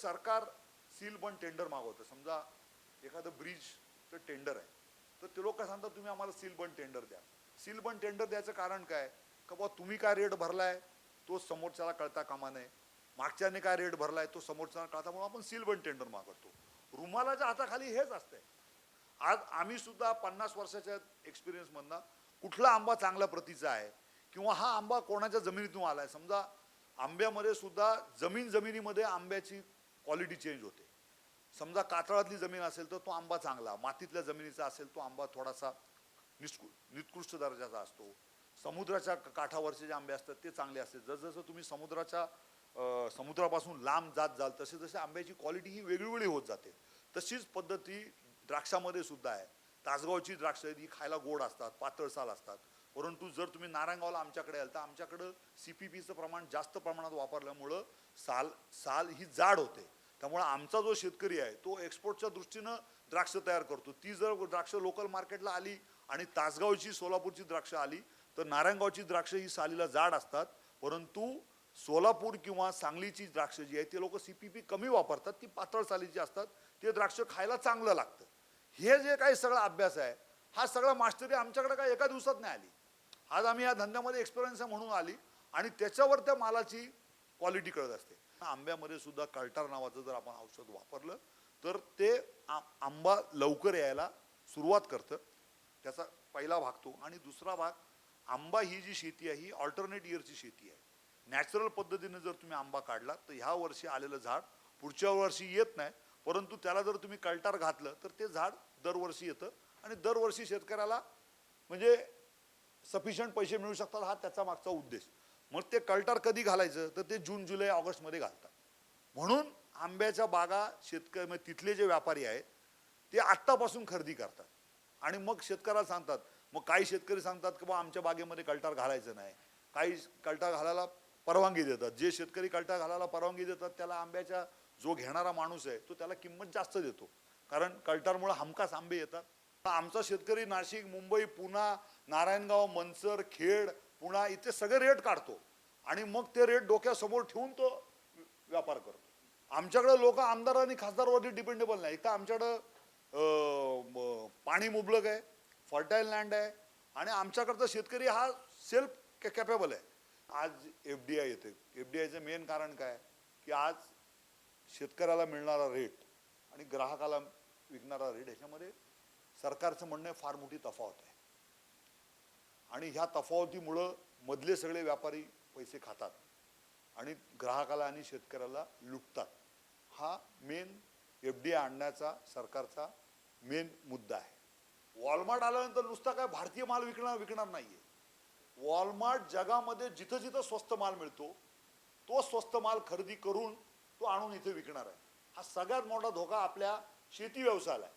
सरकार सील बंद टेंडर मागवतं. समजा एखादं ब्रिजचं टेंडर आहे. तर ते लोक सांगतात तुम्ही आम्हाला सील बंद टेंडर द्या. सील बंद टेंडर द्यायचं कारण काय? का बुवा तुम्ही काय रेट भरलाय तो समोरच्याला कळता कामा नये. मागच्याने काय रेट भरलाय तो समोरच्याला कळता. म्हणून आपण सील बंद टेंडर मागवतो. रुमालाच्या हाताखाली हेच असतंय. आज आम्ही सुद्धा पन्नास वर्षाच्या एक्सपिरियन्समधनं कुठला आंबा चांगल्या प्रतीचा आहे किंवा हा आंबा कोणाच्या जमिनीतून आलाय? समजा आंब्यामध्ये सुद्धा जमीन जमिनीमध्ये आंब्याची क्वालिटी चेंज होते. समजा कातळातली जमीन असेल तर तो आंबा चांगला मातीतल्या जमिनीचा असेल तो आंबा थोडासा निष्कु निकृष्ट दर्जाचा असतो. समुद्राच्या काठावरचे जे आंबे असतात ते चांगले असते जसजसं तुम्ही समुद्राच्या समुद्रापासून लांब जात जाल तसे जसे आंब्याची क्वालिटी ही वेगळीवेगळी होत जाते. तशीच पद्धती द्राक्षामध्ये सुद्धा आहे. तासगावची द्राक्ष ही खायला गोड असतात पातळसाल असतात. परंतु जर तुम्ही नारायणगावला आमच्याकडे आल तर आमच्याकडं सी पी पीचं प्रमाण जास्त प्रमाणात वापरल्यामुळं साल साल ही जाड होते. त्यामुळे आमचा जो शेतकरी आहे तो एक्सपोर्टच्या दृष्टीनं द्राक्ष तयार करतो. ती जर द्राक्ष लोकल मार्केटला आली आणि तासगावची सोलापूरची द्राक्ष आली तर नारायणगावची द्राक्ष ही सालीला जाड असतात. परंतु सोलापूर किंवा सांगलीची द्राक्ष जी आहे ते लोक सी पी पी कमी वापरतात. ती पातळ सालीची असतात. ते द्राक्ष खायला चांगलं लागतं. हे जे काही सगळा अभ्यास आहे हा सगळा मास्टरी आमच्याकडे काय एका दिवसात नाही आली. आज आम्ही या धंद्यामध्ये एक्सपिरियन्स आहे म्हणून आली आणि त्याच्यावर त्या मालाची क्वालिटी कळत असते. आंब्यामध्ये सुद्धा कळटार नावाचं जर आपण औषध वापरलं तर ते आंबा लवकर यायला सुरुवात करतं. त्याचा पहिला भाग तो. आणि दुसरा भाग आंबा ही जी शेती आहे ही ऑल्टरनेट इयरची शेती आहे. नॅचरल पद्धतीने जर तुम्ही आंबा काढला तर ह्या वर्षी आलेलं झाड पुढच्या वर्षी येत नाही. परंतु त्याला जर तुम्ही कळटार घातलं तर ते झाड दरवर्षी येतं. आणि दरवर्षी शेतकऱ्याला म्हणजे सफिशियंट पैसे मिळू शकतात हा त्याचा मागचा उद्देश. मग ते कल्टार कधी घालायचं? तर ते जून जुलै ऑगस्टमध्ये घालतात. म्हणून आंब्याच्या बागा शेतकरी म्हणजे तिथले जे व्यापारी आहेत ते आत्तापासून खरेदी करतात. आणि मग शेतकऱ्याला सांगतात मग काही शेतकरी सांगतात की बा आमच्या बागेमध्ये कल्टार घालायचं नाही. काही कल्टार घालायला परवानगी देतात. जे शेतकरी कल्टार घालायला परवानगी देतात त्याला आंब्याच्या जो घेणारा माणूस आहे तो त्याला किंमत जास्त देतो. कारण कल्टारमुळे हमखास आंबे येतात. आमचा शेतकरी नाशिक मुंबई पुणा नारायणगाव मनसर खेड पुन्हा इथे सगळे रेट काढतो आणि मग ते रेट डोक्यासमोर ठेवून तो व्यापार करतो. आमच्याकडे लोक आमदार आणि खासदारवरती डिपेंडेबल नाही. तर आमच्याकडं पाणी मुबलक आहे फर्टाईल लँड आहे आणि आमच्याकडचा शेतकरी हा सेल्फ कॅ कॅपेबल आहे. आज एफ डी आय येते एफ डी आयचं मेन कारण काय? की आज शेतकऱ्याला मिळणारा रेट आणि ग्राहकाला विकणारा रेट ह्याच्यामध्ये सरकारचं म्हणणं फार मोठी तफावत आहे. आणि ह्या तफावतीमुळं मधले सगळे व्यापारी पैसे खातात आणि ग्राहकाला आणि शेतकऱ्याला लुटतात. हा मेन एफ डी आय आणण्याचा सरकारचा मेन मुद्दा आहे. वॉलमार्ट आल्यानंतर नुसता काय भारतीय माल विकणार विकणार नाही आहे वॉलमार्ट जगामध्ये जिथं जिथं स्वस्त माल मिळतो तो स्वस्त माल खरेदी करून तो आणून इथे विकणार आहे. हा सगळ्यात मोठा धोका आपल्या शेती व्यवसायाला आहे.